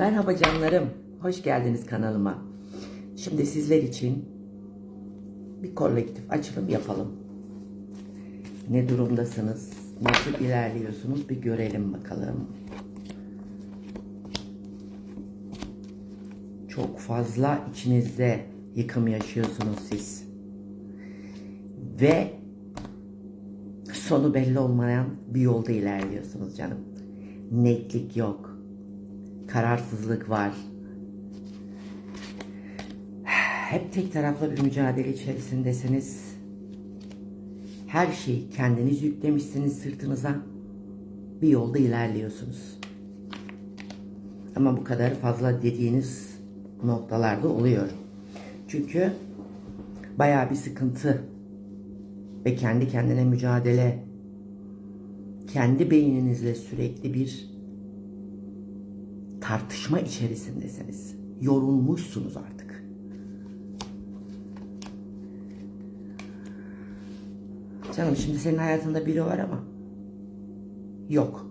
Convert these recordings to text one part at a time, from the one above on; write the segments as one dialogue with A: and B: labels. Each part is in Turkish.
A: Merhaba canlarım. Hoş geldiniz kanalıma. Şimdi sizler için bir kolektif açılım yapalım. Ne durumdasınız? Nasıl ilerliyorsunuz? Bir görelim bakalım. Çok fazla içinizde yıkım yaşıyorsunuz siz. Ve sonu belli olmayan bir yolda ilerliyorsunuz canım. Netlik yok. Kararsızlık var. Hep tek taraflı bir mücadele içerisindesiniz. Her şeyi kendiniz yüklemişsiniz sırtınıza. Bir yolda ilerliyorsunuz. Ama bu kadar fazla dediğiniz noktalarda oluyor. Çünkü bayağı bir sıkıntı ve kendi kendine mücadele kendi beyninizle sürekli bir tartışma içerisindesiniz. Yorulmuşsunuz artık. Canım şimdi senin hayatında biri var ama yok.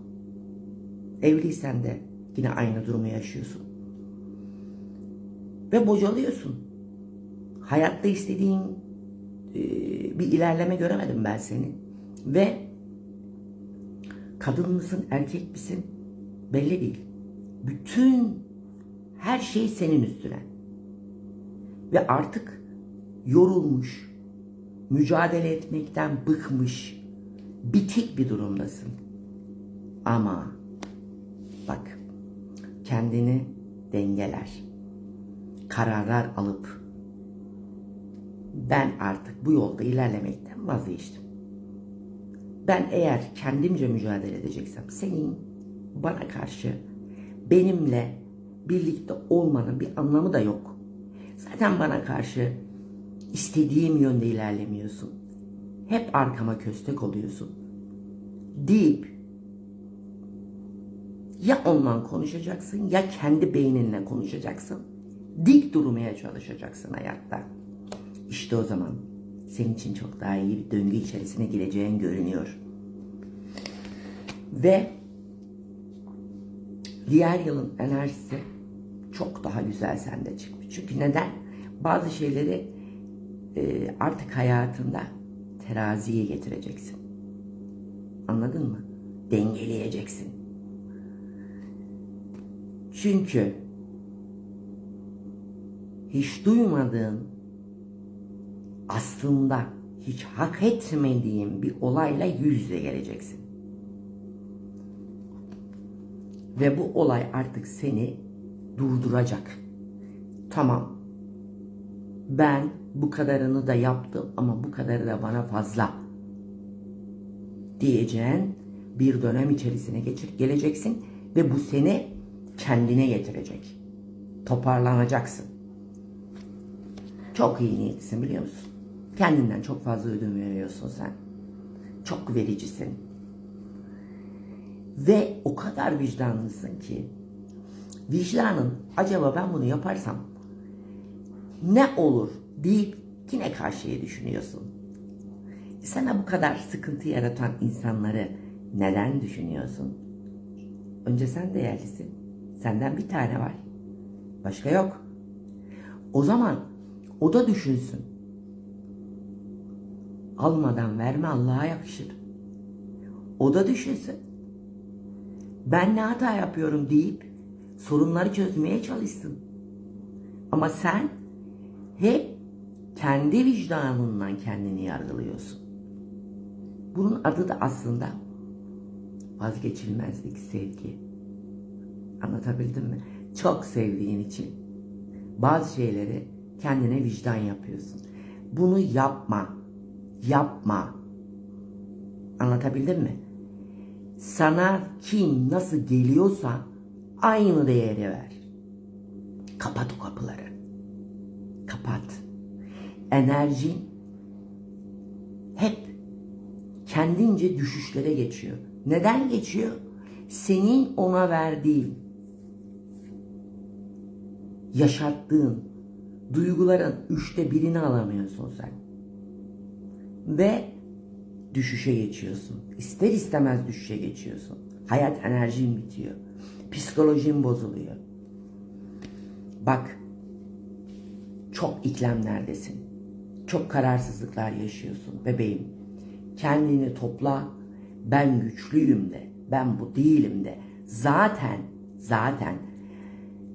A: Evliysen de yine aynı durumu yaşıyorsun. Ve bocalıyorsun. Hayatta istediğin e, bir ilerleme göremedim ben senin. Ve kadın mısın, erkek misin belli değil. Bütün her şey senin üstüne. Ve artık yorulmuş, mücadele etmekten bıkmış, bitik bir durumdasın. Ama bak kendini dengeler, kararlar alıp ben artık bu yolda ilerlemekten vazgeçtim. Ben eğer kendimce mücadele edeceksem senin bana karşı benimle birlikte olmanın bir anlamı da yok. Zaten bana karşı istediğim yönde ilerlemiyorsun. Hep arkama köstek oluyorsun. Deyip ya ondan konuşacaksın ya kendi beyninle konuşacaksın. Dik durmaya çalışacaksın hayatta. İşte o zaman senin için çok daha iyi bir döngü içerisine gireceğin görünüyor. Ve diğer yılın enerjisi çok daha güzel sende çıkmış. Çünkü neden? Bazı şeyleri e, artık hayatında teraziye getireceksin. Anladın mı? Dengeleyeceksin. Çünkü hiç duymadığın aslında hiç hak etmediğin bir olayla yüz yüze geleceksin. Ve bu olay artık seni durduracak. Tamam. Ben bu kadarını da yaptım ama bu kadarı da bana fazla. Diyeceğin bir dönem içerisine geçir, geleceksin ve bu seni kendine getirecek. Toparlanacaksın. Çok iyi niyetlisin biliyor musun? Kendinden çok fazla ödün veriyorsun sen. Çok vericisin. Ve o kadar vicdanlısın ki vicdanın acaba ben bunu yaparsam ne olur deyip yine karşıya düşünüyorsun. Sana bu kadar sıkıntı yaratan insanları neden düşünüyorsun? Önce sen değerlisin. Senden bir tane var. Başka yok. O zaman o da düşünsün. Almadan verme Allah'a yakışır. O da düşünsün. Ben ne hata yapıyorum deyip sorunları çözmeye çalışsın. Ama sen hep kendi vicdanından kendini yargılıyorsun. Bunun adı da aslında vazgeçilmezlik, sevgi. Anlatabildim mi? Çok sevdiğin için bazı şeyleri kendine vicdan yapıyorsun. Bunu yapma. Yapma. Anlatabildim mi? Sana kim nasıl geliyorsa aynı değeri ver. Kapat o kapıları. Kapat. Enerjin hep kendince düşüşlere geçiyor. Neden geçiyor? Senin ona verdiğin, yaşattığın duyguların üçte birini alamıyorsun sen. Ve düşüşe geçiyorsun. İster istemez düşüşe geçiyorsun. Hayat enerjin bitiyor. Psikolojin bozuluyor. Bak çok iklemlerdesin. Çok kararsızlıklar yaşıyorsun bebeğim. Kendini topla. Ben güçlüyüm de. Ben bu değilim de. Zaten zaten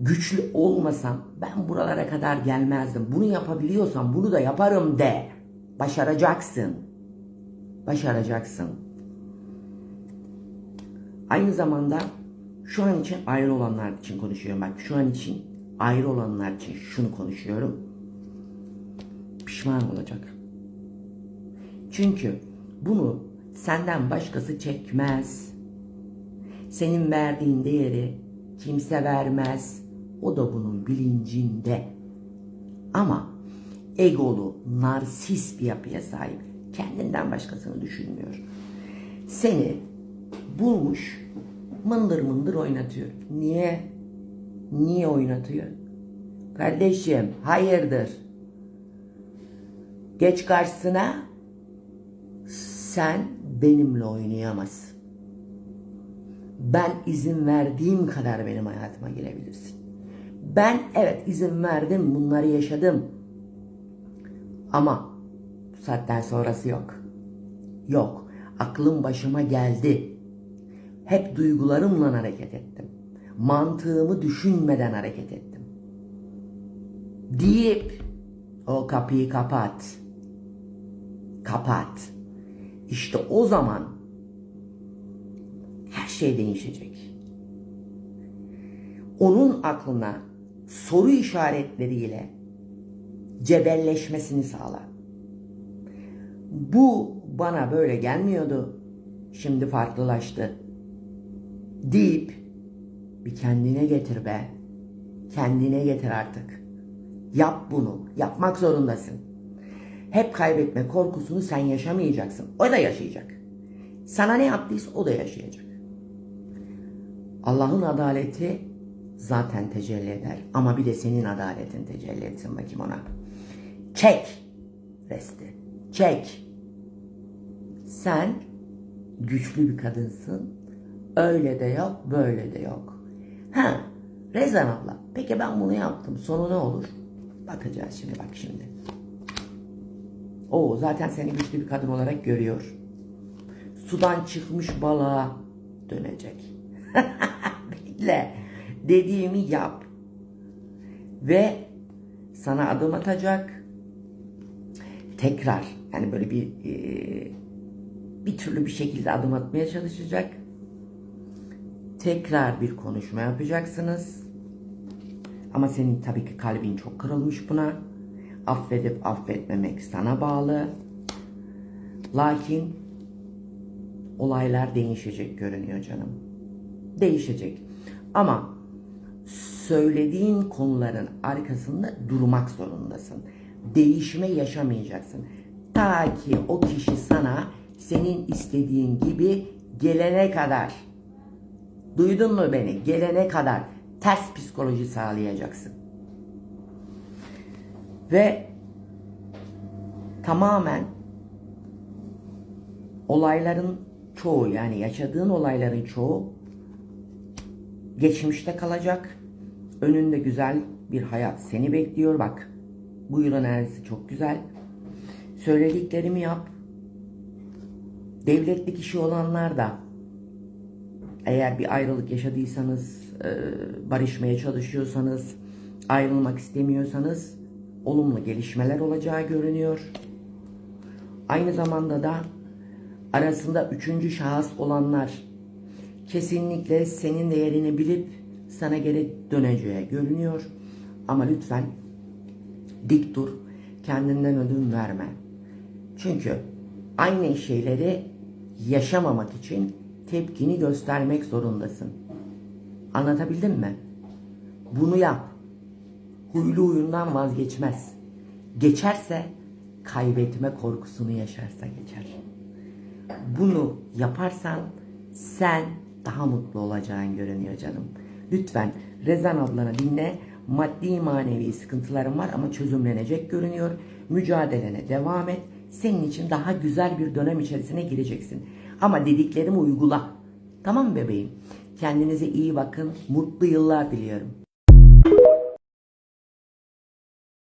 A: güçlü olmasam ben buralara kadar gelmezdim. Bunu yapabiliyorsam bunu da yaparım de. Başaracaksın. Başaracaksın. Aynı zamanda şu an için ayrı olanlar için konuşuyorum. Bak şu an için ayrı olanlar için şunu konuşuyorum. Pişman olacak. Çünkü bunu senden başkası çekmez. Senin verdiğin değeri kimse vermez. O da bunun bilincinde. Ama egolu, narsist bir yapıya sahip. Kendinden başkasını düşünmüyor. Seni bulmuş mındır mındır oynatıyor. Niye? Niye oynatıyor? Kardeşim hayırdır? Geç karşısına sen benimle oynayamazsın. Ben izin verdiğim kadar benim hayatıma girebilirsin. Ben evet izin verdim bunları yaşadım. Ama bu saatten sonrası yok. Yok. Aklım başıma geldi. Hep duygularımla hareket ettim. Mantığımı düşünmeden hareket ettim. Deyip o kapıyı kapat. Kapat. İşte o zaman her şey değişecek. Onun aklına soru işaretleriyle cebelleşmesini sağla. Bu bana böyle gelmiyordu. Şimdi farklılaştı. Deyip bir kendine getir be. Kendine getir artık. Yap bunu. Yapmak zorundasın. Hep kaybetme korkusunu sen yaşamayacaksın. O da yaşayacak. Sana ne yaptıysa o da yaşayacak. Allah'ın adaleti zaten tecelli eder. Ama bir de senin adaletin tecelli etsin bakayım ona. Çek resti. Çek. Sen güçlü bir kadınsın. Öyle de yok, böyle de yok. Ha, Rezan abla. Peki ben bunu yaptım. Sonu ne olur? Bakacağız şimdi bak şimdi. O zaten seni güçlü bir kadın olarak görüyor. Sudan çıkmış balığa dönecek. Bekle. Dediğimi yap. Ve sana adım atacak. Tekrar yani böyle bir e, bir türlü bir şekilde adım atmaya çalışacak. Tekrar bir konuşma yapacaksınız. Ama senin tabii ki kalbin çok kırılmış buna. Affedip affetmemek sana bağlı. Lakin olaylar değişecek görünüyor canım. Değişecek. Ama söylediğin konuların arkasında durmak zorundasın. Değişme yaşamayacaksın. Ta ki o kişi sana senin istediğin gibi gelene kadar. Duydun mu beni? Gelene kadar ters psikoloji sağlayacaksın. Ve tamamen olayların çoğu yani yaşadığın olayların çoğu geçmişte kalacak. Önünde güzel bir hayat seni bekliyor bak. Bu yıl enerjisi çok güzel. Söylediklerimi yap. Devletli kişi olanlar da eğer bir ayrılık yaşadıysanız, e, barışmaya çalışıyorsanız, ayrılmak istemiyorsanız olumlu gelişmeler olacağı görünüyor. Aynı zamanda da arasında üçüncü şahıs olanlar kesinlikle senin değerini bilip sana geri döneceği görünüyor. Ama lütfen dik dur, kendinden ödün verme. Çünkü aynı şeyleri yaşamamak için tepkini göstermek zorundasın. Anlatabildim mi? Bunu yap. Huylu huyundan vazgeçmez. Geçerse kaybetme korkusunu yaşarsa geçer. Bunu yaparsan sen daha mutlu olacağın görünüyor canım. Lütfen Rezan ablana dinle. Maddi manevi sıkıntılarım var ama çözümlenecek görünüyor. Mücadelene devam et. Senin için daha güzel bir dönem içerisine gireceksin. Ama dediklerimi uygula. Tamam bebeğim? Kendinize iyi bakın. Mutlu yıllar diliyorum.